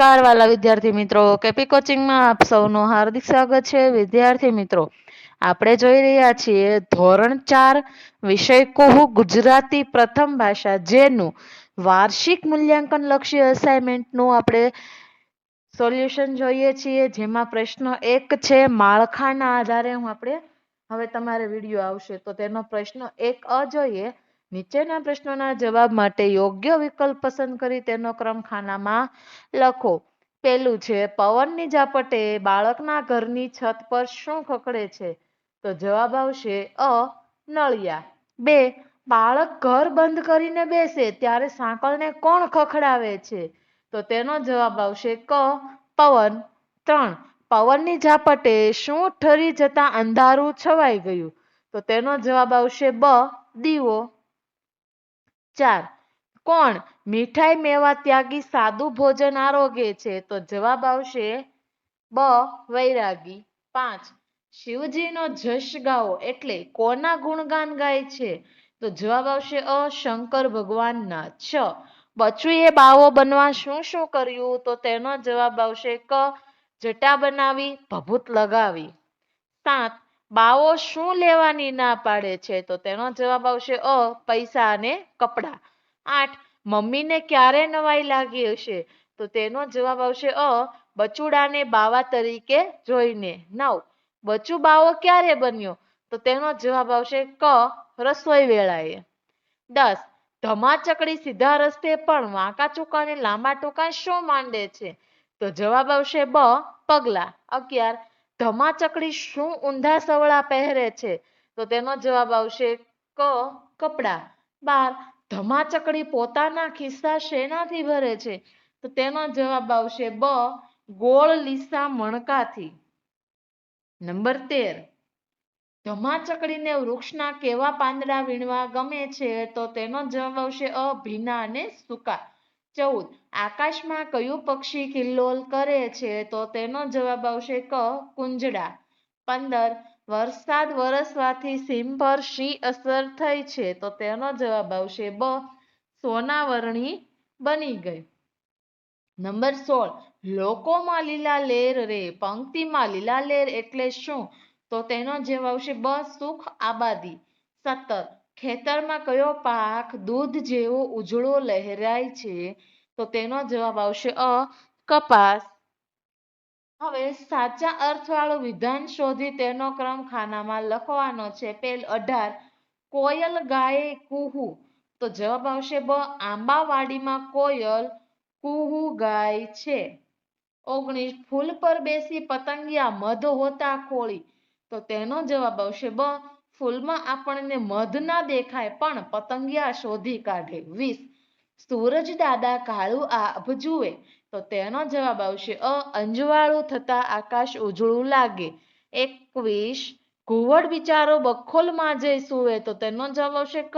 નમસ્કાર, વાલા વિદ્યાર્થી મિત્રો. કેપી કોચિંગમાં આપ સૌનું હાર્દિક સ્વાગત છે. વિદ્યાર્થી મિત્રો, આપણે જોઈ રહ્યા છીએ ધોરણ ચાર વિષય કુહુ ગુજરાતી પ્રથમ ભાષા, જેનું વાર્ષિક મૂલ્યાંકન લક્ષી અસાઇનમેન્ટનું આપણે સોલ્યુશન જોઈએ છીએ. જેમાં પ્રશ્ન એક છે, માળખાના આધારે હું આપણે, હવે તમારે વીડિયો આવશે, તો તેનો પ્રશ્ન એક અ જોઈએ. નીચેના પ્રશ્નોના જવાબ માટે યોગ્ય વિકલ્પ પસંદ કરી તેનો ક્રમ ખાનામાં લખો. પેલું છે, પવનની ઝાપટે બાળકના ઘરની છત પર શું ખકડે છે? તો જવાબ આવશે, અ, નળિયા. બે, બાળક ઘર બંધ કરીને બેસે ત્યારે સાંકળને કોણ ખખડાવે છે? તો તેનો જવાબ આવશે, ક, પવન. ત્રણ, પવનની ઝાપટે શું ઠરી જતા અંધારું છવાઈ ગયું? તો તેનો જવાબ આવશે, બ, દીવો. ચાર. કોણ? મીઠાઈ મેવા ત્યાગી સાદું ભોજન આરોગે છે, તો જવાબ આવશે બ. વૈરાગી. પાંચ. શિવજીનો જશ ગાઓ એટલે કોના ગુણગાન ગાય છે? તો જવાબ આવશે અ. શંકર ભગવાનના. છ. બચુએ બાવો બનવા શું શું કર્યું? તો તેનો જવાબ આવશે ક. જટા બનાવી, ભભૂત લગાવી. સાત. બાવો શું લેવાની ના પાડે છે? તો તેનો જવાબ આવશે અ, પૈસા અને કપડા. આઠ, મમ્મીને ક્યારે નવાઈ લાગી હશે? તો તેનો જવાબ આવશે અ, બચુડાને બાવા તરીકે જોઈને. નવ, બચુ બાવો ક્યારે બન્યો? તો તેનો જવાબ આવશે ક, રસોઈ વેળાએ. દસ, ધમાચકડી સીધા રસ્તે પણ વાંકા ચૂકા અને લાંબા ટૂંકા શું માંડે છે? તો જવાબ આવશે બ, પગલા. અગિયાર ધમાચકડી શું ઊંધા સવળા પહેરે છે? તો તેનો જવાબ આવશે ક, કપડા. બાર, ધમાચકડી પોતાના ખિસ્સા શેનાથી ભરે છે? તો તેનો જવાબ આવશે બ, ગોળ લીસા મણકાથી. નંબર તેર. ધમાચકડીને વૃક્ષના કેવા પાંદડા વીણવા ગમે છે? તો તેનો જવાબ આવશે અ ભીના અને સૂકા. ચૌદ, આકાશમાં કયું પક્ષી કિલ્લોલ કરે છે તો તેનો જવાબ આવશે ક, કુંજડા. પંદર, વરસાદ વરસવાથી સીમ પર શી અસર થઈ છે તો તેનો જવાબ આવશે બ, સોનાવરણી બની ગઈ. નંબર સોળ, લોકોમાં લીલા લેર રે, પંક્તિમાં લીલા લેર એટલે શું? તો તેનો જવાબ આવશે બ, સુખ આબાદી. સત્તર ખેતરમાં કયો પાક દૂધ જેવો ઉજળો લહેરાય છે? તો તેનો જવાબ આવશે અ, કપાસ. હવે સાચા અર્થવાળું વિધાન શોધી તેનો ક્રમ ખાનામાં લખવાનો છે પેલ અઢાર, કોયલ ગાય કુહુ. તો જવાબ આવશે બ, આંબાવાડીમાં કોયલ કુહુ ગાય છે. ઓગણીસ, ફૂલ પર બેસી પતંગિયા મધ હોતા કોળી. તો તેનો જવાબ આવશે બ ફૂલમાં આપણને મધ ના દેખાય, પણ પતંગિયા શોધી કાઢે. વીસ. સૂરજ દાદા કાળું આભ જુએ તો તેનો જવાબ આવશે અ, અંજવાળું થતા આકાશ ઉજળું લાગે. એકવીસ. ઘુવડ બિચારો બખોલમાં જઈ સુવે. તો તેનો જવાબ આવશે ક.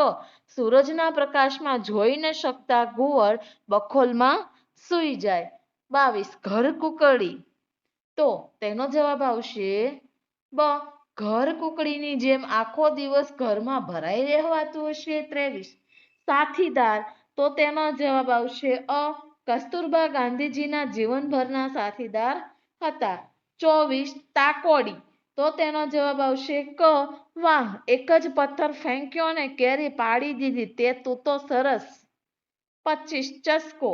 સૂરજના પ્રકાશમાં જોઈ ન શકતા ઘુવડ બખોલમાં સૂઈ જાય. બાવીસ. ઘર કુકડી. તો તેનો જવાબ આવશે બ. ઘર કુકડીની જેમ આખો દિવસ ઘરમાં ભરાઈ રહેવાતું હશે ત્રેવીસ. સાથીદાર, તો તેનો જવાબ આવશે અ. કસ્તુરબા ગાંધીજીના જીવનભરના સાથીદાર હતા. ચોવીસ, તાકોડી. તો તેનો જવાબ આવશે ક. વાહ, એક જ પથ્થર ફેંક્યો ને કેરી પાડી દીધી, તે તું તો સરસ. પચીસ, ચસ્કો.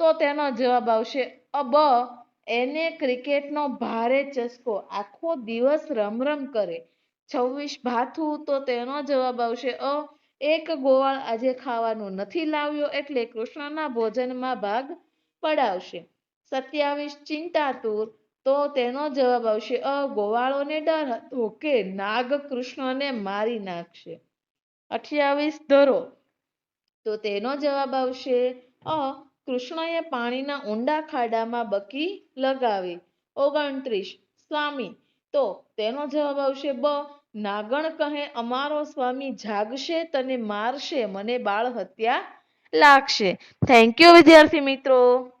તો તેનો જવાબ આવશે અબ એને ક્રિકેટનો ભારે ચસકો આખો દિવસ રમ રમ કરે. છવ્વીસ ભાથું તો તેનો જવાબ આવશે, અ, એક ગોવાળ આજે ખાવાનું નથી લાવ્યો એટલે કૃષ્ણના ભોજનમાં ભાગ પડાવશે. સત્યાવીસ ચિંતાતુર તો તેનો જવાબ આવશે, અ, ગોવાળોને ડર હતો કે નાગ કૃષ્ણને મારી નાખશે. અઠ્યાવીસ ધરો તો તેનો જવાબ આવશે, અ કૃષ્ણએ પાણીના ઊંડા ખાડામાં બકી લગાવી. ઓગણત્રીસ, સ્વામી, તો તેનો જવાબ આવશે બ. નાગણ કહે, અમારો સ્વામી જાગશે તને મારશે, મને બાળ હત્યા લાગશે. થેન્ક યુ વિદ્યાર્થી મિત્રો.